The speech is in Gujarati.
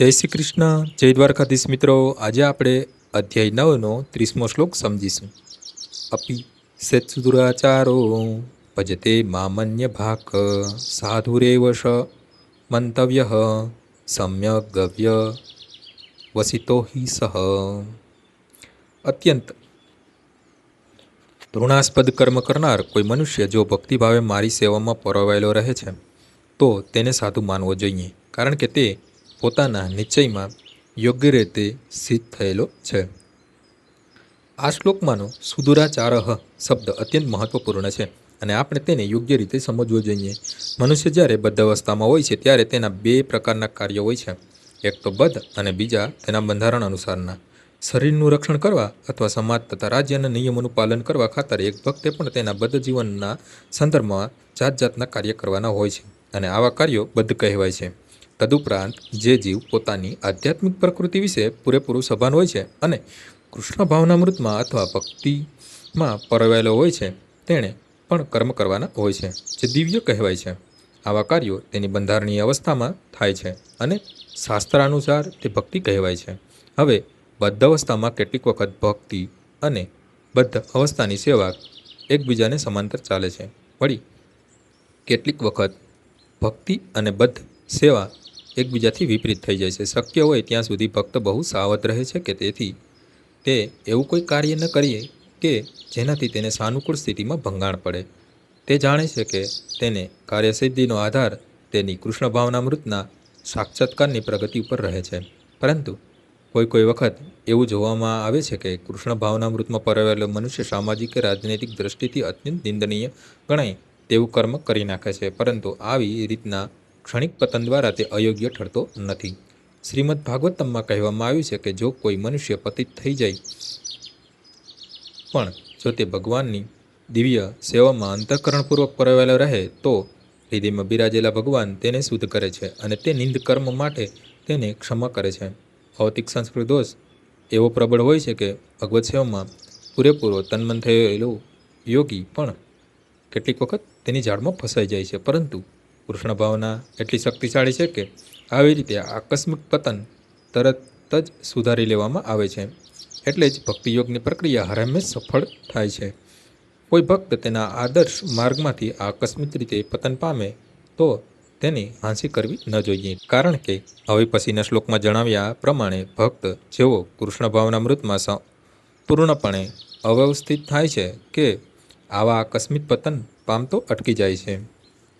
જય શ્રી કૃષ્ણ. જય દ્વારકાધીશ મિત્રો. આજે આપણે અધ્યાય નવનો ત્રીસમો શ્લોક સમજીશું. અપી સેત્સુદુરાચારો ભજતે મામન્ય ભાક સાધુરેવશ મંતવ્ય સમ્યક ગવ્ય વસિતો હિ સહ. અત્યંત તૃણાસ્પદ કર્મ કરનાર કોઈ મનુષ્ય જો ભક્તિભાવે મારી સેવામાં પરોવાયેલો રહે છે, તો તેને સાધુ માનવો જોઈએ, કારણ કે તે પોતાના નિશ્ચયમાં યોગ્ય રીતે સિદ્ધ થયેલો છે. આ શ્લોકમાંનો સુદુરાચારહ શબ્દ અત્યંત મહત્વપૂર્ણ છે અને આપણે તેને યોગ્ય રીતે સમજવો જોઈએ. મનુષ્ય જ્યારે બદ્ધ અવસ્થામાં હોય છે, ત્યારે તેના બે પ્રકારના કાર્યો હોય છે. એક તો બદ્ધ અને બીજા તેના બંધારણ અનુસારના. શરીરનું રક્ષણ કરવા અથવા સમાજ તથા રાજ્યના નિયમોનું પાલન કરવા ખાતર એક ભક્તે પણ તેના બદ્ધ જીવનના સંદર્ભમાં જાત જાતના કાર્ય કરવાના હોય છે અને આવા કાર્યો બદ્ધ કહેવાય છે. તદુપરાંત જે જીવ પોતાની આધ્યાત્મિક પ્રકૃતિ વિશે પૂરેપૂરું સભાન હોય છે અને કૃષ્ણ ભાવનામૃતમાં અથવા ભક્તિમાં પરવાયેલો હોય છે, તેણે પણ કર્મ કરવાના હોય છે, જે દિવ્ય કહેવાય છે. આવા કાર્યો તેની બંધારણીય અવસ્થામાં થાય છે અને શાસ્ત્રાનુસાર તે ભક્તિ કહેવાય છે. હવે બદ્ધ અવસ્થામાં કેટલીક વખત ભક્તિ અને બદ્ધ અવસ્થાની સેવા એકબીજાને સમાંતર ચાલે છે. વળી કેટલીક વખત ભક્તિ અને બદ્ધ સેવા એકબીજાથી વિપરીત થઈ જાય છે. શક્ય હોય ત્યાં સુધી ભક્ત બહુ સાવધ રહે છે કે તેથી તે એવું કોઈ કાર્ય ન કરીએ કે જેનાથી તેને સાનુકૂળ સ્થિતિમાં ભંગાણ પડે. તે જાણે છે કે તેને કાર્યસિદ્ધિનો આધાર તેની કૃષ્ણ ભાવનામૃતના સાક્ષાત્કારની પ્રગતિ ઉપર રહે છે. પરંતુ કોઈ કોઈ વખત એવું જોવામાં આવે છે કે કૃષ્ણ ભાવનામૃતમાં પરવેલો મનુષ્ય સામાજિક કે રાજનૈતિક દ્રષ્ટિથી અત્યંત નિંદનીય ગણાય તેવું કર્મ કરી નાખે છે. પરંતુ આવી રીતના ક્ષણિક પતન દ્વારા તે અયોગ્ય ઠરતો નથી. શ્રીમદ ભાગવતમમાં કહેવામાં આવ્યું છે કે જો કોઈ મનુષ્ય પતિત થઈ જાય, પણ જો તે ભગવાનની દિવ્ય સેવામાં અંતઃકરણપૂર્વક પરવેલો રહે, તો હૃદયમાં બિરાજેલા ભગવાન તેને શુદ્ધ કરે છે અને તે નિંદ કર્મ માટે તેને ક્ષમા કરે છે. ભૌતિક સંસ્કૃત દોષ એવો પ્રબળ હોય છે કે ભગવત સેવામાં પૂરેપૂરો તન્મન થયેલો યોગી પણ કેટલીક વખત તેની જાળમાં ફસાઈ જાય છે. પરંતુ કૃષ્ણ ભાવના એટલી શક્તિશાળી છે કે આવી રીતે આકસ્મિક પતન તરત જ સુધારી લેવામાં આવે છે. એટલે જ ભક્તિયોગની પ્રક્રિયા હરહંમેશ સફળ થાય છે. કોઈ ભક્ત તેના આદર્શ માર્ગમાંથી આકસ્મિક રીતે પતન પામે તો તેની હાંસી કરવી ન જોઈએ. કારણ કે હવે પછીના શ્લોકમાં જણાવ્યા પ્રમાણે ભક્ત જેવો કૃષ્ણ ભાવના મૃતમાં સ- પૂર્ણપણે અવ્યવસ્થિત થાય છે કે આવા આકસ્મિક પતન પામતો અટકી જાય છે.